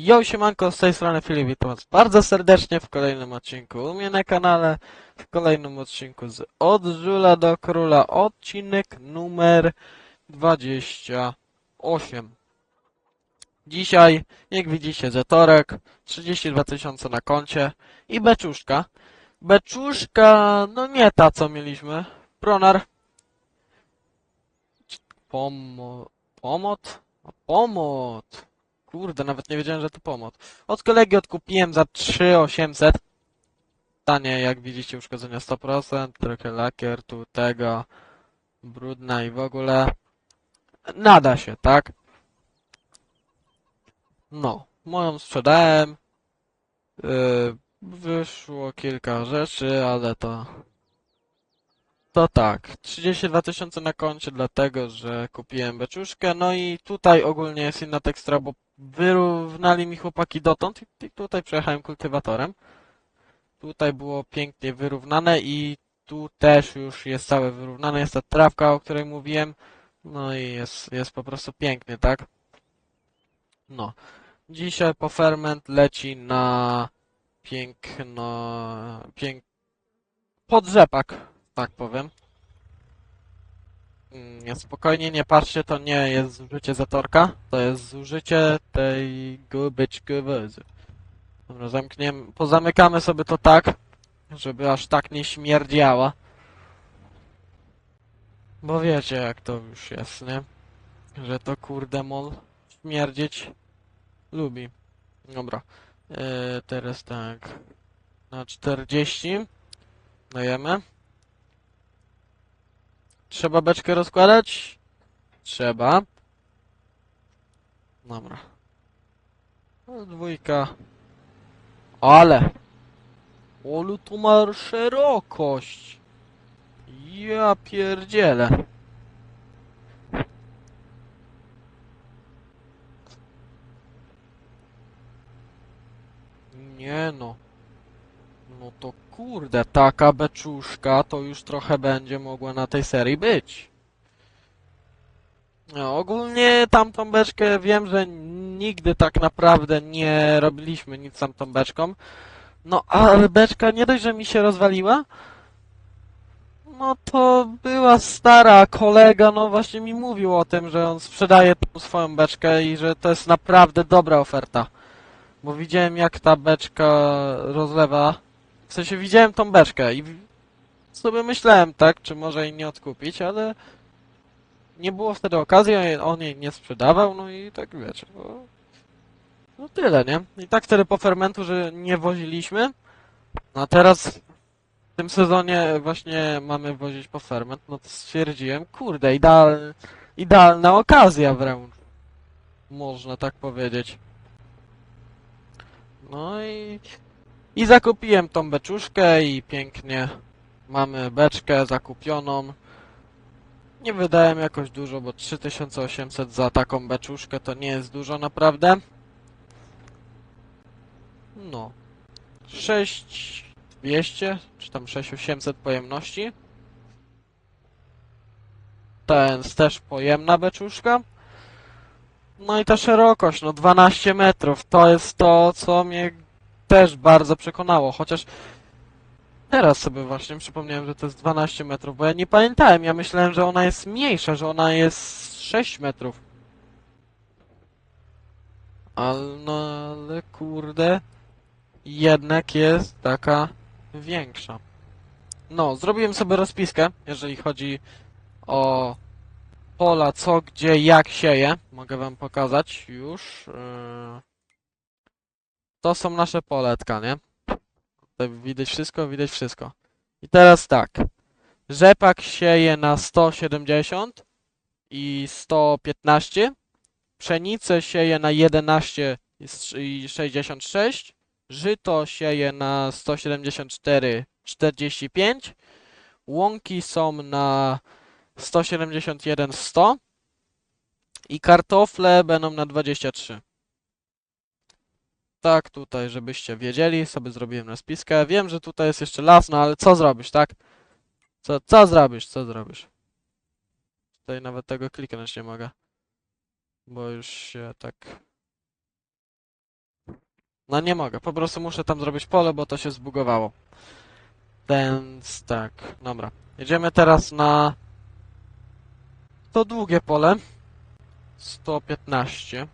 Yo, siemanko, z tej strony Filip, witam was bardzo serdecznie w kolejnym odcinku u mnie na kanale, w kolejnym odcinku z Od Żula do Króla, odcinek numer 28. Dzisiaj, jak widzicie, zetorek, 32 tysiące na koncie i beczuszka. Beczuszka, no nie ta, co mieliśmy. Pronar. Pomo... Pomot? Pomot. Kurde, nawet nie wiedziałem, że to pomot. Od kolegi odkupiłem za 3800. Tanie, jak widzicie, uszkodzenia 100%, trochę lakier tu tego, brudna i w ogóle. Nada się, tak? No, moją sprzedałem. Yy, wyszło kilka rzeczy, ale to... To tak, 32 tysiące na koncie, dlatego że kupiłem beczuszkę, no i tutaj ogólnie jest inna tekstura, bo wyrównali mi chłopaki dotąd i tutaj przejechałem kultywatorem. Tutaj było pięknie wyrównane i tu też już jest całe wyrównane, jest ta trawka, o której mówiłem, no i jest, jest po prostu pięknie, tak? No. Dzisiaj po ferment leci na piękno, pięk... podrzepak, tak powiem. Mm, Nie, spokojnie, nie patrzcie, to nie jest zużycie zatorka, to jest zużycie tej gubyczki wozy. Dobra, zamkniemy, pozamykamy sobie to tak, żeby aż tak nie śmierdziała. Bo wiecie jak to już jest, nie? Że to kurde mol śmierdzieć lubi. Dobra, yy, teraz tak, na 40 dajemy. Trzeba beczkę rozkładać? Trzeba. Dobra. No, dwójka. Ale! Olu tu ma szerokość. Ja pierdzielę. Nie no. No to kurde, taka beczuszka to już trochę będzie mogła na tej serii być. No, ogólnie tamtą beczkę wiem, że nigdy tak naprawdę nie robiliśmy nic z tamtą beczką. No ale beczka nie dość, że mi się rozwaliła, no to była stara kolega, no właśnie mi mówił o tym, że on sprzedaje tą swoją beczkę i że to jest naprawdę dobra oferta. Bo widziałem jak ta beczka rozlewa w sensie widziałem tą beczkę i sobie myślałem, tak, czy może jej nie odkupić, ale nie było wtedy okazji, on jej nie sprzedawał, no i tak wiecie, no, no tyle, nie? I tak wtedy po fermentu, że nie woziliśmy, no a teraz w tym sezonie właśnie mamy wozić po ferment, no to stwierdziłem, kurde, ideal, idealna okazja wręcz, można tak powiedzieć. No i i zakupiłem tą beczuszkę i pięknie mamy beczkę zakupioną. Nie wydałem jakoś dużo, bo 3800 za taką beczuszkę to nie jest dużo naprawdę. No. 6200 czy tam 6800 pojemności. To jest też pojemna beczuszka. No i ta szerokość, no 12 metrów, to jest to, co mnie też bardzo przekonało, chociaż teraz sobie właśnie przypomniałem, że to jest 12 metrów, bo ja nie pamiętałem, ja myślałem, że ona jest mniejsza, że ona jest 6 metrów. Ale, no, ale kurde, jednak jest taka większa. No, zrobiłem sobie rozpiskę, jeżeli chodzi o pola, co, gdzie, jak sieje. Mogę wam pokazać już. Yy... To są nasze poletka, nie? Tutaj widać wszystko, widać wszystko. I teraz tak. Rzepak sieje na 170 i 115. Pszenicę sieje na 11 i s- i 66. Żyto sieje na 174, 45. Łąki są na 171, 100. I kartofle będą na 23. Tak, tutaj, żebyście wiedzieli, sobie zrobiłem rozpiskę. Wiem, że tutaj jest jeszcze las, no ale co zrobisz, tak? Co, co zrobisz, co zrobisz? Tutaj nawet tego kliknąć nie mogę. Bo już się tak No nie mogę, po prostu muszę tam zrobić pole, bo to się zbugowało. Więc tak, dobra. Jedziemy teraz na to długie pole. 115.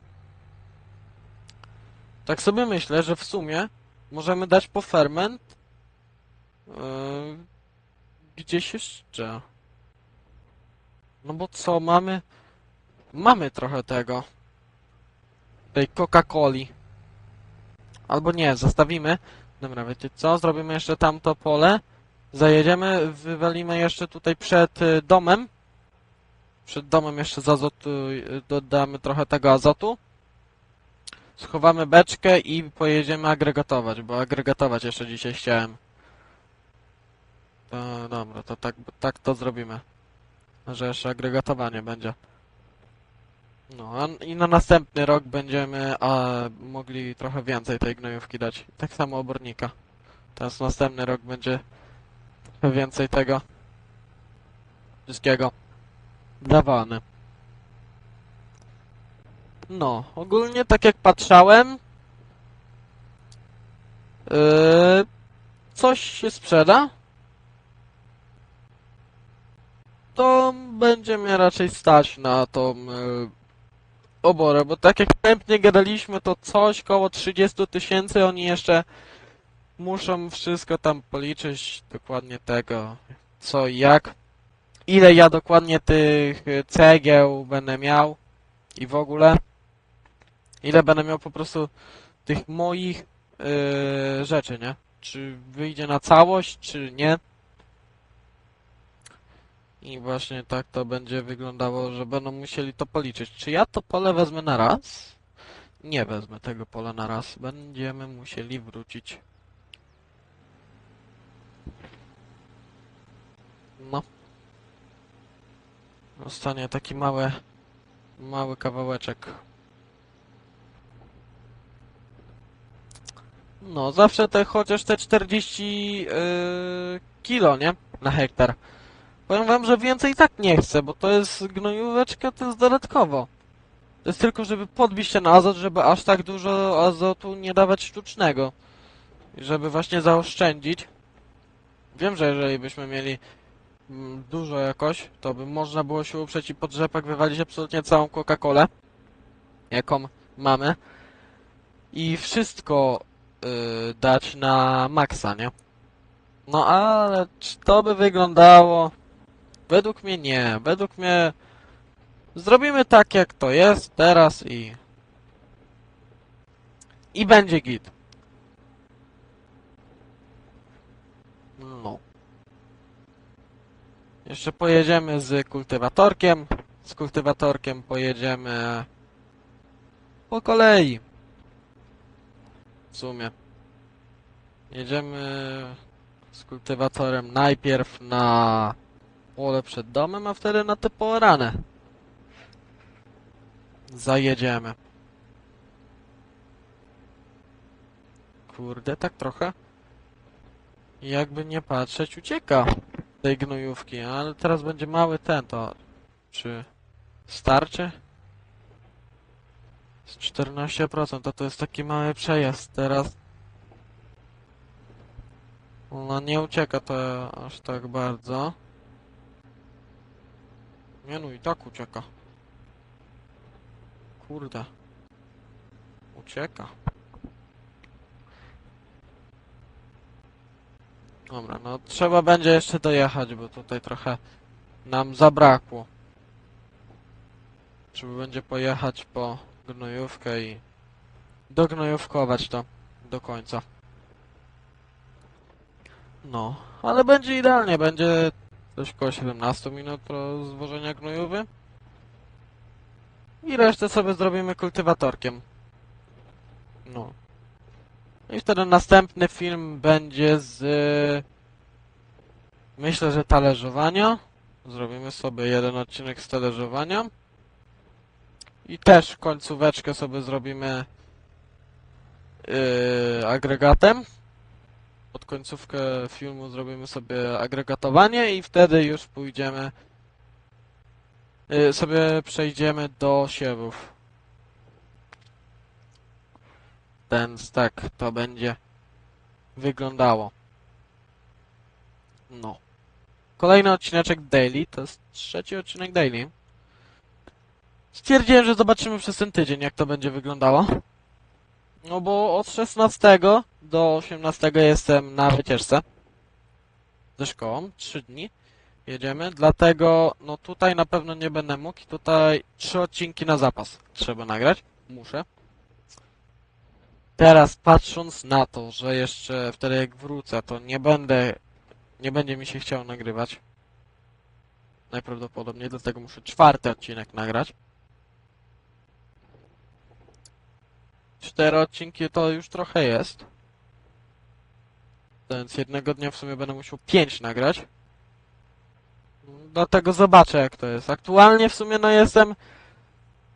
Tak sobie myślę, że w sumie możemy dać po ferment yy, gdzieś jeszcze. No bo co, mamy... Mamy trochę tego. Tej Coca-Coli. Albo nie, zostawimy. Dobra, wiecie co? Zrobimy jeszcze tamto pole. Zajedziemy, wywalimy jeszcze tutaj przed y, domem. Przed domem jeszcze z azotu, y, dodamy trochę tego azotu. Schowamy beczkę i pojedziemy agregatować, bo agregatować jeszcze dzisiaj chciałem. To dobra, to tak, tak to zrobimy. Że jeszcze agregatowanie będzie. No, i na następny rok będziemy a, mogli trochę więcej tej gnojówki dać. Tak samo obornika. Teraz następny rok będzie trochę więcej tego wszystkiego dawane. No, ogólnie tak jak patrzałem, yy, coś się sprzeda, to będzie mnie raczej stać na tą yy, oborę, bo tak jak wstępnie gadaliśmy, to coś koło 30 tysięcy, oni jeszcze muszą wszystko tam policzyć, dokładnie tego, co i jak, ile ja dokładnie tych cegieł będę miał i w ogóle, ile będę miał po prostu tych moich yy, rzeczy, nie? Czy wyjdzie na całość, czy nie? I właśnie tak to będzie wyglądało, że będą musieli to policzyć. Czy ja to pole wezmę na raz? Nie wezmę tego pola na raz. Będziemy musieli wrócić. No. Zostanie taki mały, mały kawałeczek. No, zawsze te chociaż te 40 yy, kilo, nie? Na hektar. Powiem wam, że więcej i tak nie chcę, bo to jest gnojóweczka, to jest dodatkowo. To jest tylko, żeby podbić ten azot, żeby aż tak dużo azotu nie dawać sztucznego. Żeby właśnie zaoszczędzić. Wiem, że jeżeli byśmy mieli mm, dużo jakoś, to by można było się uprzeć i pod rzepek wywalić absolutnie całą Coca-Colę, jaką mamy. I wszystko yy, dać na maksa, nie? No ale czy to by wyglądało? Według mnie nie. Według mnie zrobimy tak jak to jest teraz i i będzie git. No. Jeszcze pojedziemy z kultywatorkiem. Z kultywatorkiem pojedziemy po kolei. W sumie. Jedziemy z kultywatorem najpierw na pole przed domem, a wtedy na te poorane. Zajedziemy. Kurde, tak trochę. Jakby nie patrzeć, ucieka tej gnojówki, ale teraz będzie mały ten, to czy starczy? Z 14% to to jest taki mały przejazd teraz. No nie ucieka to aż tak bardzo. Nie no i tak ucieka. Kurde. Ucieka. Dobra, no trzeba będzie jeszcze dojechać, bo tutaj trochę nam zabrakło. Trzeba będzie pojechać po gnojówkę i dognojówkować to do końca. No, ale będzie idealnie, będzie coś koło 17 minut pro zwożenia gnojowy. I resztę sobie zrobimy kultywatorkiem. No. I wtedy następny film będzie z... Myślę, że talerzowania. Zrobimy sobie jeden odcinek z talerzowania. I też końcóweczkę sobie zrobimy yy, agregatem pod końcówkę filmu zrobimy sobie agregatowanie i wtedy już pójdziemy y, sobie przejdziemy do siewów. Więc tak to będzie wyglądało. No. Kolejny odcineczek daily, to jest trzeci odcinek daily. Stwierdziłem, że zobaczymy przez ten tydzień, jak to będzie wyglądało. No bo od 16 do 18 jestem na wycieczce ze szkołą, 3 dni jedziemy, dlatego no tutaj na pewno nie będę mógł i tutaj trzy odcinki na zapas trzeba nagrać, muszę. Teraz patrząc na to, że jeszcze wtedy jak wrócę, to nie będę, nie będzie mi się chciało nagrywać. Najprawdopodobniej, dlatego muszę czwarty odcinek nagrać. Cztery odcinki to już trochę jest. Więc jednego dnia w sumie będę musiał pięć nagrać. Dlatego zobaczę jak to jest. Aktualnie w sumie no jestem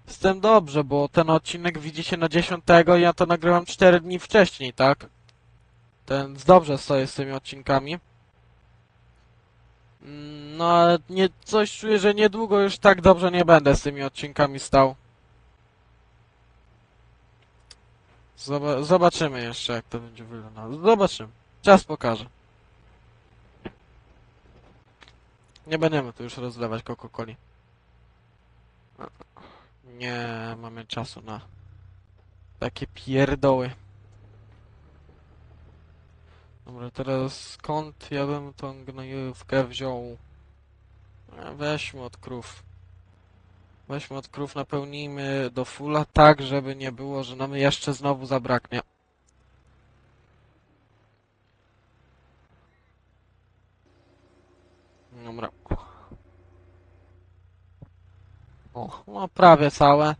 jestem dobrze, bo ten odcinek widzicie na 10 i ja to nagrywam 4 dni wcześniej, tak? Więc dobrze stoję z tymi odcinkami. Mm, No ale nie, coś czuję, że niedługo już tak dobrze nie będę z tymi odcinkami stał. Zoba zobaczymy jeszcze jak to będzie wyglądało. Zobaczymy. Czas pokaże. Nie będziemy tu już rozlewać Coca-Coli. Nie mamy czasu na takie pierdoły. Dobra, teraz skąd ja bym tą gnojówkę wziął? Weźmy od krów. Weźmy od krów, napełnijmy do fulla tak, żeby nie było, że nam jeszcze znowu zabraknie. Dobra. O, no prawie całe.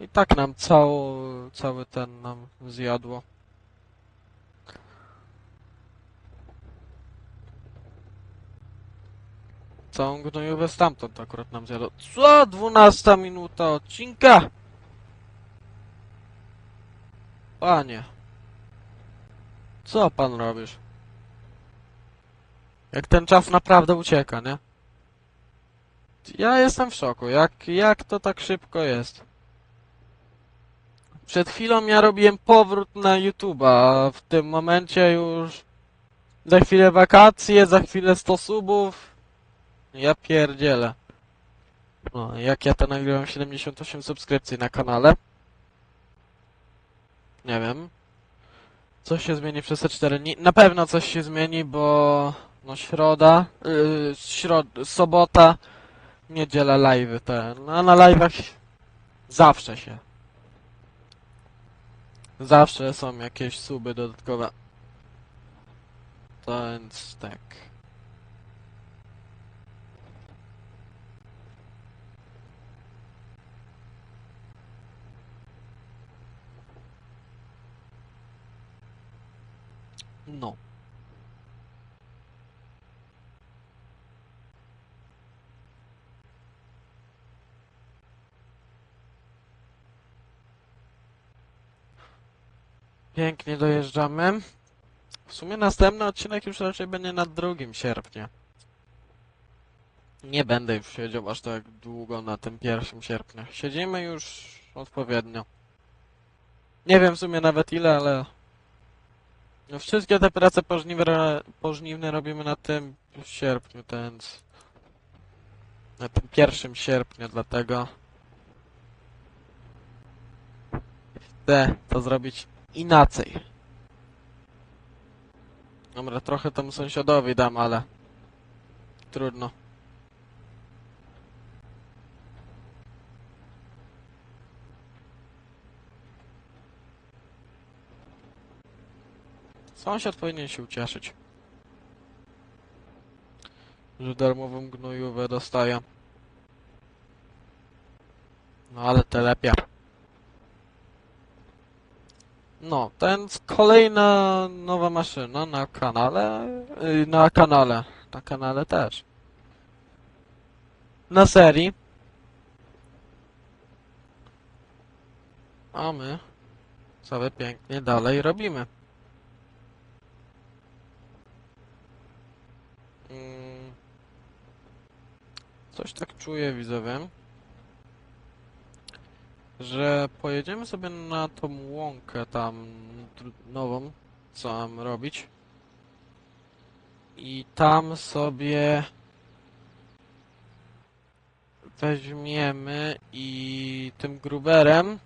I tak nam cały, cały ten nam zjadło. Całą gnojówę stamtąd akurat nam zjadło. Co? 12 minuta odcinka? Panie. Co pan robisz? Jak ten czas naprawdę ucieka, nie? Ja jestem w szoku. Jak, jak to tak szybko jest? Przed chwilą ja robiłem powrót na YouTube'a, a w tym momencie już za chwilę wakacje, za chwilę 100 subów. Ja pierdzielę. No, jak ja to nagrywam 78 subskrypcji na kanale. Nie wiem. Coś się zmieni przez te 4 dni. Na pewno coś się zmieni, bo no środa, yy, środ sobota, niedziela live'y te. No na live'ach zawsze się. Zawsze są jakieś suby dodatkowe. Więc tak. No. Pięknie dojeżdżamy. W sumie następny odcinek już raczej będzie na drugim sierpnia. Nie będę już siedział aż tak długo na tym pierwszym sierpnia. Siedzimy już odpowiednio. Nie wiem w sumie nawet ile, ale... No wszystkie te prace pożniwne, pożniwne robimy na tym sierpniu, więc... Na tym pierwszym sierpnia, dlatego... Chcę to zrobić inaczej. Dobra, trochę temu sąsiadowi dam, ale... Trudno. Sąsiad powinien się ucieszyć. Że darmową gnojówę dostaje. No ale telepia. No, ten kolejna nowa maszyna na kanale. yy, Na kanale. Na kanale też. Na serii. A my sobie pięknie dalej robimy. Coś tak czuję, widzowie. że pojedziemy sobie na tą łąkę tam nową, co mam robić. I tam sobie weźmiemy i tym gruberem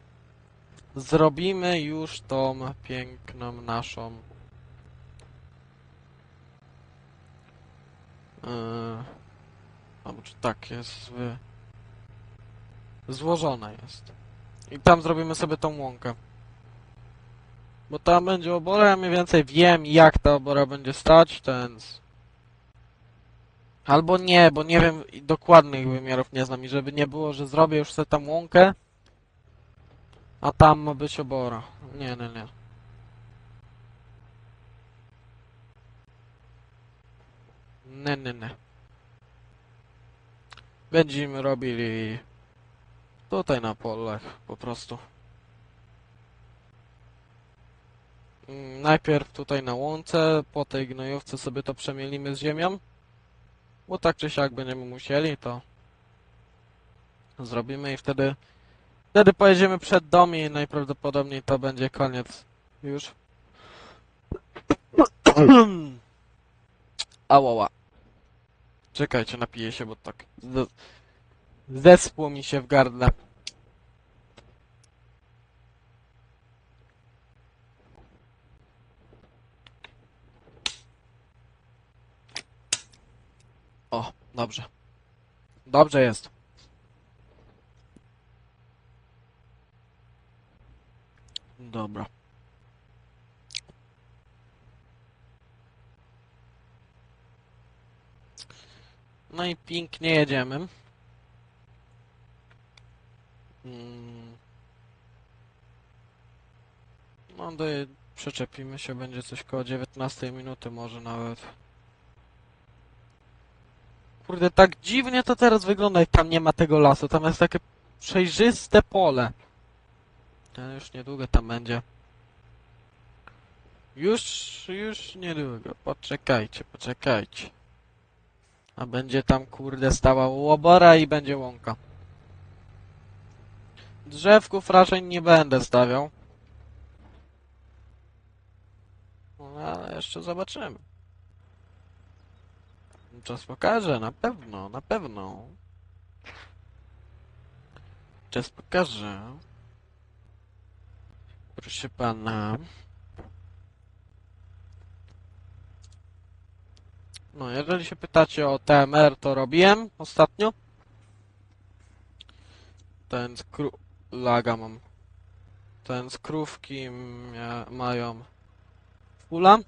zrobimy już tą piękną naszą Yy, czy tak jest wy... złożona jest. I tam zrobimy sobie tą łąkę. Bo tam będzie obora, ja mniej więcej wiem jak ta obora będzie stać, więc... Albo nie, bo nie wiem dokładnych wymiarów nie znam i żeby nie było, że zrobię już sobie tam łąkę, a tam ma być obora. Nie, nie, nie. Nie, nie, nie. Będziemy robili tutaj na polach po prostu. Mm, Najpierw tutaj na łące, po tej gnojówce sobie to przemielimy z ziemią. Bo tak czy siak będziemy musieli, to zrobimy i wtedy wtedy pojedziemy przed dom i najprawdopodobniej to będzie koniec już. Ałała. Czekajcie, napiję się, bo tak z- zespło mi się w gardle. O, dobrze. Dobrze jest. Dobra. No i pięknie jedziemy. Mm. No do, przyczepimy się, będzie coś koło 19 minuty może nawet. Kurde, tak dziwnie to teraz wygląda, jak tam nie ma tego lasu. Tam jest takie przejrzyste pole. Ale już niedługo tam będzie. Już, już niedługo. Poczekajcie, poczekajcie. A będzie tam, kurde, stała łobora i będzie łąka. Drzewków raczej nie będę stawiał. No, ale jeszcze zobaczymy. Czas pokaże, na pewno, na pewno. Czas pokaże. Proszę pana. No, jeżeli się pytacie o TMR, to robiłem ostatnio. Ten skru... laga mam. Ten skrówki mają fula.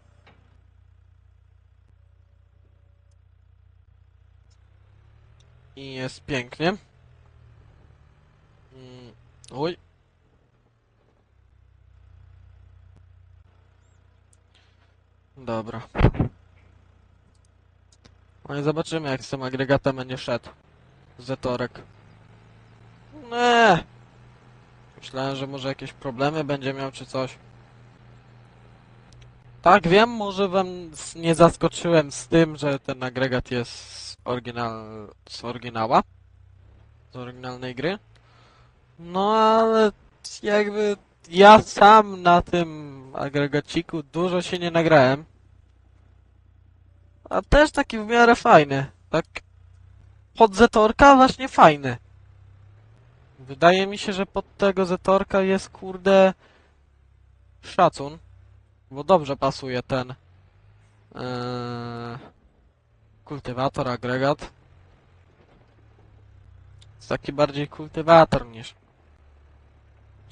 I jest pięknie. Mm, Oj. Dobra. No i zobaczymy jak z tym agregatem będzie szedł. Zetorek. Nie. Myślałem, że może jakieś problemy będzie miał czy coś. Tak, wiem, może wam nie zaskoczyłem z tym, że ten agregat jest z, oryginal, z oryginała. Z oryginalnej gry. No ale jakby ja sam na tym agregaciku dużo się nie nagrałem. A też taki w miarę fajny. Tak pod Zetorka właśnie fajny. Wydaje mi się, że pod tego Zetorka jest kurde szacun. Bo dobrze pasuje ten yy, kultywator, agregat. Jest taki bardziej kultywator niż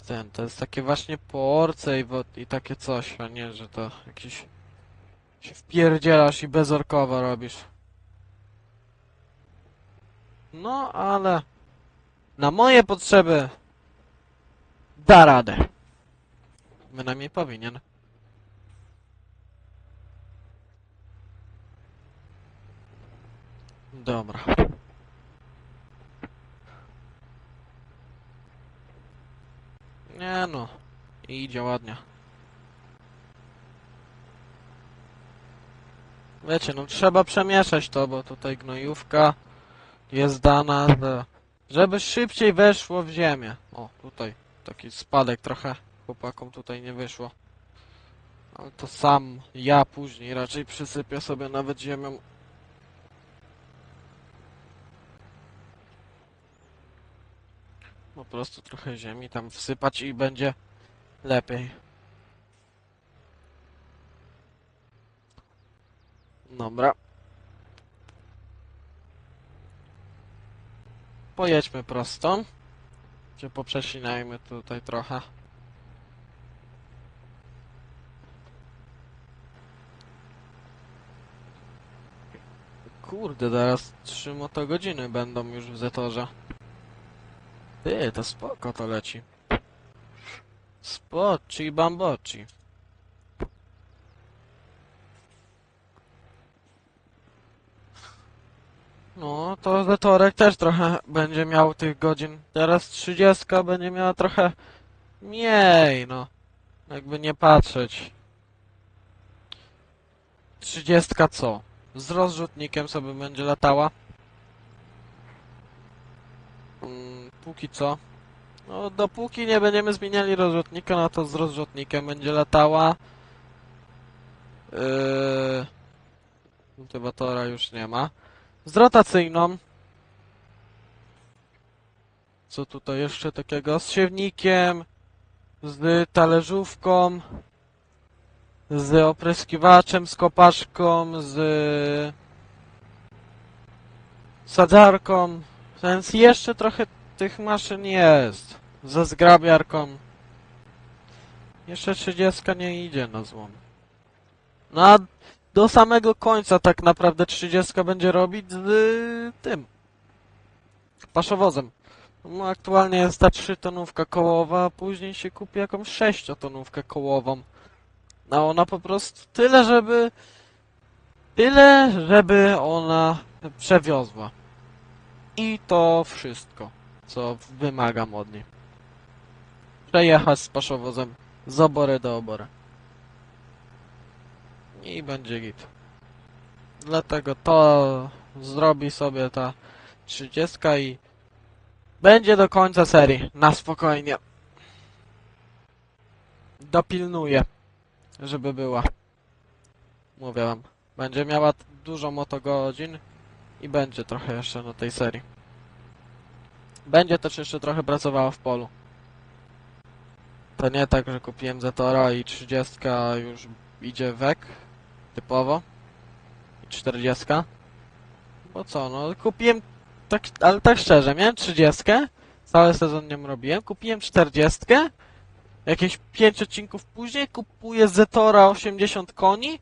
ten. To jest takie właśnie porce i, wo- i takie coś, a nie, że to jakiś się wpierdzielasz i bezorkowo robisz. No, ale na moje potrzeby da radę. Bynajmniej powinien. Dobra. Nie no. Idzie ładnie. Wiecie, no trzeba przemieszać to, bo tutaj gnojówka jest dana, za- żeby szybciej weszło w ziemię. O, tutaj. taki spadek trochę chłopakom tutaj nie wyszło. Ale to sam ja później raczej przysypię sobie nawet ziemią. Po prostu trochę ziemi tam wsypać i będzie lepiej. Dobra. Pojedźmy prosto. Czy poprzecinajmy tutaj trochę. Kurde, zaraz 3 motogodziny będą już w Zetorze. Ty, to spoko to leci. Spocci bambocci. No, to Zetorek też trochę będzie miał tych godzin. Teraz 30 będzie miała trochę mniej, no. Jakby nie patrzeć. 30 co? Z rozrzutnikiem sobie będzie latała. Mm, póki co. No, dopóki nie będziemy zmieniali rozrzutnika, no to z rozrzutnikiem będzie latała. Yy... Motywatora już nie ma. Z rotacyjną. Co tutaj jeszcze takiego? Z siewnikiem. Z talerzówką. Z opryskiwaczem, z kopaszką, z sadzarką. Więc jeszcze trochę tych maszyn jest. Ze zgrabiarką. Jeszcze 30 nie idzie na złom. No do samego końca tak naprawdę 30 będzie robić z y, tym. Paszowozem. No aktualnie jest ta 3 tonówka kołowa, a później się kupi jakąś 6 tonówkę kołową. A ona po prostu tyle, żeby tyle, żeby ona przewiozła. I to wszystko, co wymagam od niej. Przejechać z paszowozem z obory do obory. I będzie git. Dlatego to zrobi sobie ta 30 i będzie do końca serii. Na spokojnie. Dopilnuję, żeby była. Mówię wam. Będzie miała dużo motogodzin i będzie trochę jeszcze na tej serii. Będzie też jeszcze trochę pracowała w polu. To nie tak, że kupiłem Zetora i 30 już idzie wek typowo? I 40 bo co no kupiłem tak, ale tak szczerze miałem 30 cały sezon nią robiłem kupiłem 40 jakieś 5 odcinków później kupuję Zetora 80 koni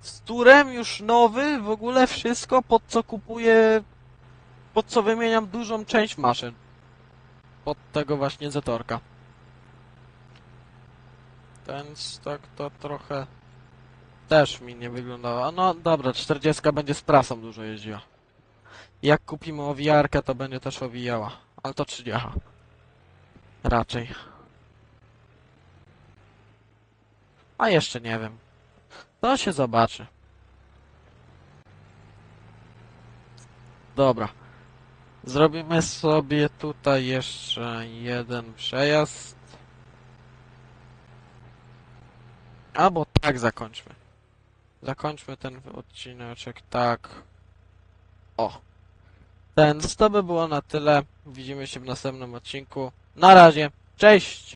z turem już nowy w ogóle wszystko pod co kupuję pod co wymieniam dużą część maszyn. Pod tego właśnie Zetorka więc tak to trochę też mi nie wyglądało. No dobra, 40 będzie z prasą dużo jeździła. Jak kupimy owijarkę, to będzie też owijała. Ale to 30. Raczej. A jeszcze nie wiem. To się zobaczy. Dobra. Zrobimy sobie tutaj jeszcze jeden przejazd. Albo tak zakończmy. Zakończmy ten odcineczek tak. O. Ten, to by było na tyle. Widzimy się w następnym odcinku. Na razie. Cześć!